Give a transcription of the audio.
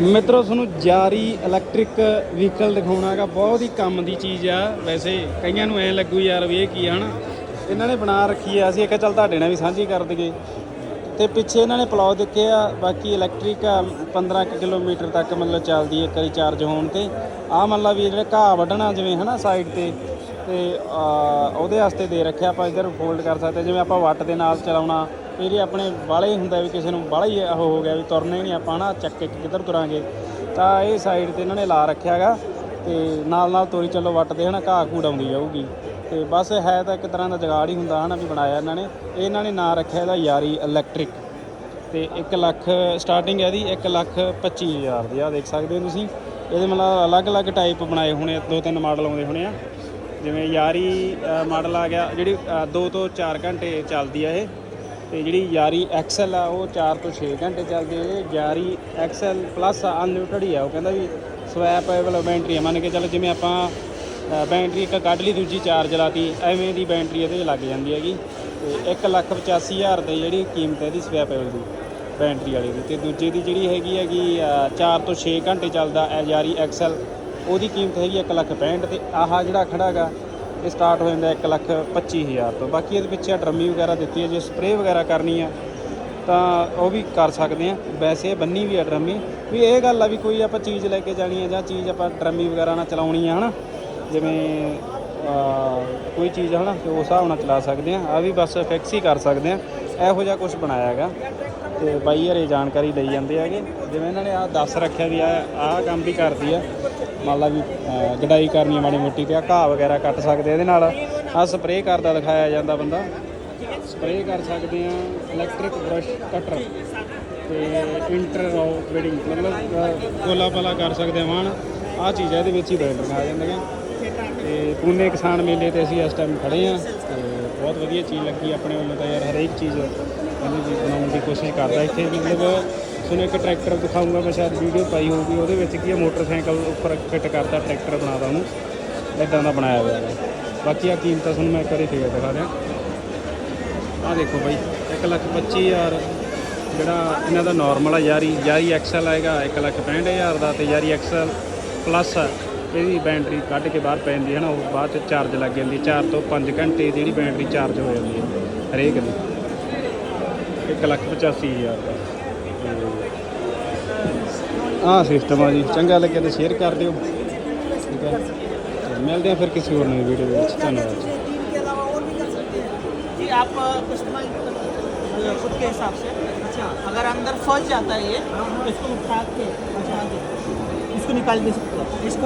ਮਿੱਤਰੋ, ਤੁਹਾਨੂੰ ਜਾਰੀ ਇਲੈਕਟ੍ਰਿਕ ਵਹੀਕਲ ਦਿਖਾਉਣਾਗਾ ਬਹੁਤ ਹੀ ਕੰਮ ਦੀ ਚੀਜ਼ ਆ। ਵੈਸੇ ਕਈਆਂ ਨੂੰ ਐ ਲੱਗੂ ਯਾਰ ਵੀ ਇਹ ਕੀ ਆ, ਹਨਾ? ਇਹਨਾਂ ਨੇ ਬਣਾ ਰੱਖੀ ਆ। ਅਸੀਂ ਇੱਕ ਚੱਲ ਤੁਹਾਡੇ ਨਾਲ ਵੀ ਸਾਂਝੀ ਕਰ ਦਈਏ। ਤੇ ਪਿੱਛੇ ਇਹਨਾਂ ਨੇ ਪਲਾਉ ਦਿੱਤੇ ਆ। ਬਾਕੀ ਇਲੈਕਟ੍ਰਿਕ ਆ 15 ਕੁ ਕਿਲੋਮੀਟਰ ਤੱਕ ਮਤਲਬ ਚੱਲਦੀ ਹੈ ਇੱਕ ਵਾਰੀ ਚਾਰਜ ਹੋਣ ਤੇ। ਆਹ ਮੰਨ ਲਾ ਵੀ ਜਿਹੜਾ ਘਾਹ ਵੱਢਣਾ ਜਿਵੇਂ, ਹਨਾ ਸਾਈਡ ਤੇ। ਤੇ ਉਹਦੇ ਵਾਸਤੇ ਦੇ ਰੱਖਿਆ ਆਪਾਂ ਇੱਧਰ ਫੋਲਡ ਕਰ ਸਕਦੇ ਜਿਵੇਂ ਆਪਾਂ ਵੱਟ ਦੇ ਨਾਲ ਚਲਾਉਣਾ। ਇਹ ਆਪਣੇ ਬਾਲੇ ਹੁੰਦਾ ਵੀ ਕਿਸੇ ਨੂੰ ਬਾਲਾ ਹੀ ਉਹ ਹੋ ਗਿਆ ਵੀ ਤੁਰਨਾ ਹੀ ਨਹੀਂ, ਆਪਾਂ ਨਾ ਚੱਕ ਕੇ ਕਿੱਧਰ ਤੁਰਾਂਗੇ। ਤਾਂ ਇਹ ਸਾਈਡ ਤੇ ਇਹਨਾਂ ਨੇ ਲਾ ਰੱਖਿਆਗਾ ਤੇ ਨਾਲ ਨਾਲ ਤੋਰੀ ਚੱਲੋ ਵੱਟਦੇ ਦੇ ਹਨਾ, ਘਾਹ ਘੂੜ ਆਉਂਦੀ ਜਾਊਗੀ। ਤੇ ਬਸ ਹੈ ਤਾਂ ਇੱਕ ਤਰ੍ਹਾਂ ਦਾ ਜਗਾੜ ਹੀ ਹੁੰਦਾ ਹਨਾ ਵੀ ਬਣਾਇਆ ਇਹਨਾਂ ਨੇ। ਇਹਨਾਂ ਨੇ ਨਾਂ ਰੱਖਿਆ ਇਹਦਾ ਯਾਰੀ ਇਲੈਕਟ੍ਰਿਕ ਤੇ 1 ਲੱਖ ਸਟਾਰਟਿੰਗ ਹੈ ਇਹਦੀ 1 ਲੱਖ 25 ਹਜ਼ਾਰ ਦੀ ਆ ਦੇਖ ਸਕਦੇ ਹੋ ਤੁਸੀਂ। ਇਹਦੇ ਮਤਲਬ ਅਲੱਗ-ਅਲੱਗ ਟਾਈਪ ਬਣਾਏ ਹੋਣੇ ਦੋ ਤਿੰਨ ਮਾਡਲ ਆਉਂਦੇ ਹੋਣੇ ਆ। ਜਿਵੇਂ ਯਾਰੀ ਮਾਡਲ ਆ ਗਿਆ, ਜਿਹੜੀ 2 ਤੋਂ 4 ਘੰਟੇ ਚੱਲਦੀ ਆ ਇਹ। ਤੇ ਜਿਹੜੀ ਯਾਰੀ ਐਕਸਲ ਆ ਉਹ 4 ਤੋਂ 6 ਘੰਟੇ ਚੱਲਦੀ ਹੈ। ਇਹ ਯਾਰੀ ਐਕਸਲ ਪਲੱਸ ਅਨਲਿਮਟਡ ਹੀ ਆ। ਉਹ ਕਹਿੰਦਾ ਵੀ ਸਵੈਪੇਬਲ ਬੈਟਰੀ ਆ। ਮੰਨ ਕੇ ਚੱਲ ਜਿਵੇਂ ਆਪਾਂ ਅ, ਬੈਟਰੀ ਇੱਕ ਕੱਢ ਲਈ ਦੂਜੀ ਚਾਰਜ ਲਾਤੀ ਐਵੇਂ ਦੀ ਬੈਟਰੀ ਇਹਦੇ 'ਚ ਲੱਗ ਜਾਂਦੀ ਹੈਗੀ। ਤੇ 1 ਲੱਖ 85 ਹਜ਼ਾਰ ਦੀ ਜਿਹੜੀ ਕੀਮਤ ਹੈ ਇਹਦੀ ਸਵੈਪੇਬਲ ਦੀ ਬੈਟਰੀ ਵਾਲੀ ਦੀ। ਤੇ ਦੂਜੇ ਦੀ ਜਿਹੜੀ ਹੈਗੀ ਹੈਗੀ 4 ਤੋਂ 6 ਘੰਟੇ ਚੱਲਦਾ ਹੈ ਯਾਰੀ ਐਕਸਲ ਉਹਦੀ ਕੀਮਤ ਹੈਗੀ 1 ਲੱਖ 65 ਤੇ ਆਹ ਜਿਹੜਾ ਖੜਾ ਹੈਗਾ ਇਹ ਸਟਾਰਟ ਹੋ ਜਾਂਦਾ 1 ਲੱਖ 25 ਹਜ਼ਾਰ ਤੋਂ। ਬਾਕੀ ਇਹਦੇ ਪਿੱਛੇ ਡਰਮੀ ਵਗੈਰਾ ਦਿੱਤੀ ਹੈ, ਜੇ ਸਪਰੇਅ ਵਗੈਰਾ ਕਰਨੀ ਆ, ਤਾਂ ਉਹ ਵੀ ਕਰ ਸਕਦੇ ਆ। ਵੈਸੇ ਬੰਨੀ ਵੀ ਆ ਡਰਮੀ। ਵੀ ਇਹ ਗੱਲ ਆ ਵੀ ਕੋਈ ਆਪਾਂ ਚੀਜ਼ ਲੈ ਕੇ ਜਾਣੀ ਆ ਜਾਂ ਚੀਜ਼ ਆਪਾਂ ਡਰਮੀ ਵਗੈਰਾ ਨਾਲ ਚਲਾਉਣੀ ਆ, ਹਨਾ? ਜਿਵੇਂ ਕੋਈ ਚੀਜ਼ ਹਨਾ, ਤੇ ਉਸ ਹਿਸਾਬ ਨਾਲ ਚਲਾ ਸਕਦੇ ਆ। ਆ ਵੀ ਬਸ ਫਿਕਸ ਹੀ ਕਰ ਸਕਦੇ ਆ। ਇਹੋ ਜਿਹਾ ਕੁਝ ਬਣਾਇਆ ਹੈਗਾ ਤੇ ਬਾਈ ਹਰੇ ਜਾਣਕਾਰੀ ਲਈ ਜਾਂਦੇ ਹੈਗੇ। ਜਿਵੇਂ ਇਹਨਾਂ ਨੇ ਆ ਦੱਸ ਰੱਖਿਆ ਵੀ ਆ ਆਹ ਕੰਮ ਵੀ ਕਰਦੀ ਆ। ਮੰਨ ਲਾ ਵੀ ਗਡਾਈ ਕਰਨੀ ਮਾੜੀ ਮੋਟੀ ਤੇ ਆ ਘਾਹ ਵਗੈਰਾ ਕੱਟ ਸਕਦੇ ਇਹਦੇ ਨਾਲ। ਆ ਸਪਰੇਅ ਕਰਦਾ ਦਿਖਾਇਆ ਜਾਂਦਾ ਬੰਦਾ। ਸਪਰੇਅ ਕਰ ਸਕਦੇ ਆ ਇਲੈਕਟ੍ਰਿਕ ਬ੍ਰਸ਼ ਕਟਰ ਤੇ ਇੰਟਰ ਰੌਕ ਵੇਡਿੰਗ ਮਤਲਬ ਗੋਲਾ ਪਲਾ ਕਰ ਸਕਦੇ ਆ ਵਾਣ ਆ ਚੀਜ਼ ਆ, ਇਹਦੇ ਵਿੱਚ ਹੀ ਬੈਟਰੀਆਂ ਆ। ਜਾਂਦੀਆਂ ਤੇ ਪੂਨੇ ਕਿਸਾਨ ਮੇਲੇ ਤੇ ਅਸੀਂ ਇਸ ਟਾਈਮ ਖੜੇ ਆ ਤੇ ਬਹੁਤ ਵਧੀਆ ਚੀਜ਼ ਲੱਗੀ ਆਪਣੇ ਵੱਲੋਂ ਤਾਂ ਯਾਰ ਹਰੇਕ ਚੀਜ਼ ਇਹਨੂੰ ਜੀ ਬਣਾਉਣ ਦੀ ਕੋਸ਼ਿਸ਼ ਕਰਦਾ ਇੱਥੇ ਮਤਲਬ ਤੁਹਾਨੂੰ ਇੱਕ ਟਰੈਕਟਰ ਦਿਖਾਊਂਗਾ ਮੈਂ ਸ਼ਾਇਦ ਵੀਡੀਓ ਪਾਈ ਹੋਊਗੀ, ਉਹਦੇ ਵਿੱਚ ਕੀ ਹੈ, ਮੋਟਰਸਾਈਕਲ ਉੱਪਰ ਫਿੱਟ ਕਰਤਾ ਟਰੈਕਟਰ ਬਣਾਦਾ ਉਹਨੂੰ ਇਦਾਂ ਦਾ ਬਣਾਇਆ ਹੋਇਆ ਹੈ। ਬਾਕੀ ਆ ਕੀਮਤਾਂ ਤੁਹਾਨੂੰ ਮੈਂ ਇੱਕ ਵਾਰੀ ਫੇਰ ਦਿਖਾ ਦਿਆਂ। ਆ ਦੇਖੋ ਬਾਈ 1 ਲੱਖ 25 ਹਜ਼ਾਰ ਜਿਹੜਾ ਇਹਨਾਂ ਦਾ ਨਾਰਮਲ ਆ, ਯਾਰੀ ਯਾਰੀ ਐਕਸਲ ਆਏਗਾ 1 ਲੱਖ 65 ਹਜ਼ਾਰ ਦਾ ਤੇ ਯਾਰੀ ਐਕਸਲ ਪਲੱਸ ਇਹਦੀ ਬੈਟਰੀ ਕੱਢ ਕੇ ਬਾਹਰ ਪੈ ਜਾਂਦੀ ਹੈ ਨਾ ਉਹ ਬਾਅਦ ਚ ਚਾਰਜ ਲੱਗ ਜਾਂਦੀ 4 ਤੋਂ 5 ਘੰਟੇ ਜਿਹੜੀ ਬੈਟਰੀ ਚਾਰਜ ਹੋ ਜਾਂਦੀ ਹੈ ਹਰੇਕ ਦੀ 1 ਲੱਖ 85 ਹਜ਼ਾਰ ਦਾ ਆਹ ਸਿਸਟਮ ਆ ਜੀ ਚੰਗਾ ਲੱਗਿਆ ਤੇ ਸ਼ੇਅਰ ਕਰ ਦਿਓ ਠੀਕ ਹੈ ਤੇ ਮਿਲਦੇ ਆ ਫਿਰ ਕਿਸੇ ਹੋਰ ਨਵੀਂ ਵੀਡੀਓ ਦੇ ਵਿੱਚ ਧੰਨਵਾਦ ਜੀ टीम के अलावा और भी कर सकते हैं जी आप कस्टमाइज खुद के हिसाब से अच्छा अगर अंदर फंस जाता है ये तो इसको उठा के अच्छा आगे इसको निकाल भी सकते हो इसको